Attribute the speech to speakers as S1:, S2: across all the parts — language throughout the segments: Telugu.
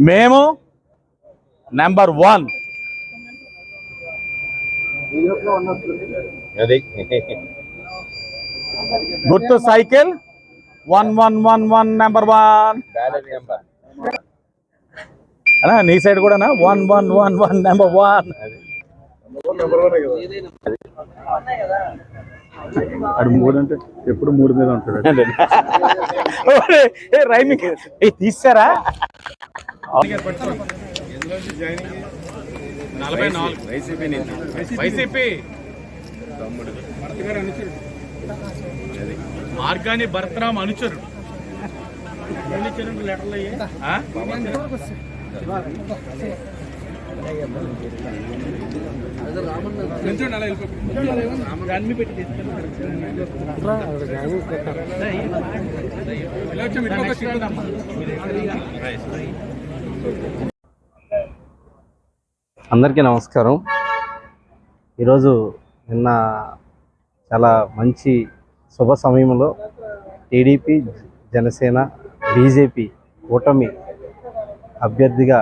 S1: మేము నెంబర్ వన్.
S2: అది.
S1: గుర్తు cycle one one one one number one
S2: ballot number
S1: అనా నీ సైడ్ కూడానా? One one one one number one
S2: అది
S3: అడు మూడు అంటే ఎప్పుడు మూడు మీద ఉంటాడు
S1: రైమింగ్ ఏ తీసారా
S2: వైసీపీ
S4: వైసీపీ మార్గాని భరతరామ్ అనుచరుడు. ఆ? అన్ని పెట్టి
S5: అందరికీ నమస్కారం. ఈరోజు నిన్న చాలా మంచి శుభ సమయంలో టీడీపీ జనసేన బీజేపీ కూటమి అభ్యర్థిగా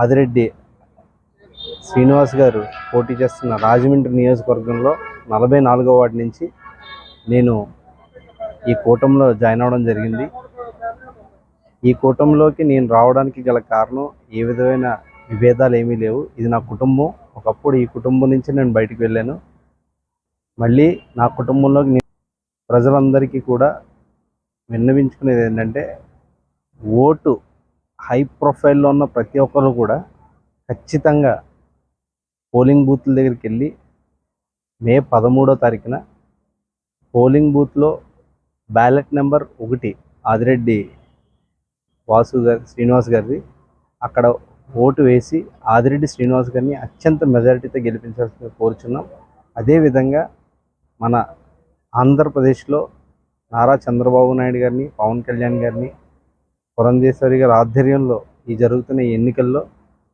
S5: ఆదిరెడ్డి శ్రీనివాస్ గారు పోటీ చేస్తున్న రాజమండ్రి నియోజకవర్గంలో నలభై నాలుగో వార్డు నుంచి నేను ఈ కూటమిలో జాయిన్ అవ్వడం జరిగింది. ఈ కూటమిలోకి నేను రావడానికి గల కారణం ఏ విధమైన విభేదాలు ఏమీ లేవు. ఇది నా కుటుంబం. ఒకప్పుడు ఈ కుటుంబం నుంచి నేను బయటకు వెళ్ళాను. మళ్ళీ నా కుటుంబంలోకి ప్రజలందరికీ కూడా విన్నవించుకునేది ఏంటంటే ఓటు హై ప్రొఫైల్లో ఉన్న ప్రతి ఒక్కరు కూడా ఖచ్చితంగా పోలింగ్ బూత్ల దగ్గరికి వెళ్ళి మే పదమూడో తారీఖున పోలింగ్ బూత్లో బ్యాలెట్ నెంబర్ ఒకటి ఆదిరెడ్డి వాసు గారి శ్రీనివాస్ గారిది. అక్కడ ఓటు వేసి ఆదిరెడ్డి శ్రీనివాస్ గారిని అత్యంత మెజారిటీతో గెలిపించాల్సింది కోరుచున్నాం. అదేవిధంగా మన ఆంధ్రప్రదేశ్లో నారా చంద్రబాబు నాయుడు గారిని పవన్ కళ్యాణ్ గారిని పురంధేశ్వరి గారి ఆధ్వర్యంలో ఈ జరుగుతున్న ఎన్నికల్లో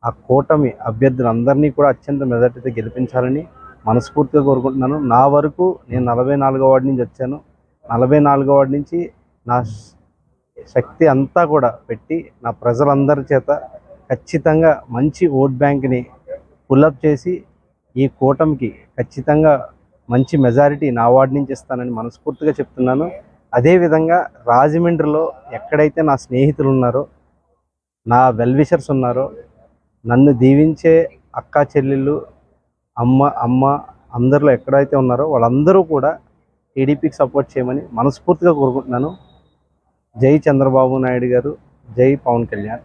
S5: ఆ కూటమి అభ్యర్థులందరినీ కూడా అత్యంత మెదటితో గెలిపించాలని మనస్ఫూర్తిగా కోరుకుంటున్నాను. నా వరకు నేను నలభై నాలుగో వార్డు నుంచి వచ్చాను. నలభై నాలుగో వార్డు నుంచి నా శక్తి అంతా కూడా పెట్టి నా ప్రజలందరి చేత ఖచ్చితంగా మంచి ఓట్ బ్యాంక్ని పుల్అప్ చేసి ఈ కూటమికి ఖచ్చితంగా మంచి మెజారిటీ నా వార్డు నుంచి ఇస్తానని మనస్ఫూర్తిగా చెప్తున్నాను. అదేవిధంగా రాజమండ్రిలో ఎక్కడైతే నా స్నేహితులు ఉన్నారో నా వెల్విషర్స్ ఉన్నారో నన్ను దీవించే అక్క చెల్లెళ్ళు అమ్మ అమ్మ అందరిలో ఎక్కడైతే ఉన్నారో వాళ్ళందరూ కూడా టీడీపీకి సపోర్ట్ చేయమని మనస్ఫూర్తిగా కోరుకుంటున్నాను. జై చంద్రబాబు నాయుడు గారు జై పవన్ కళ్యాణ్.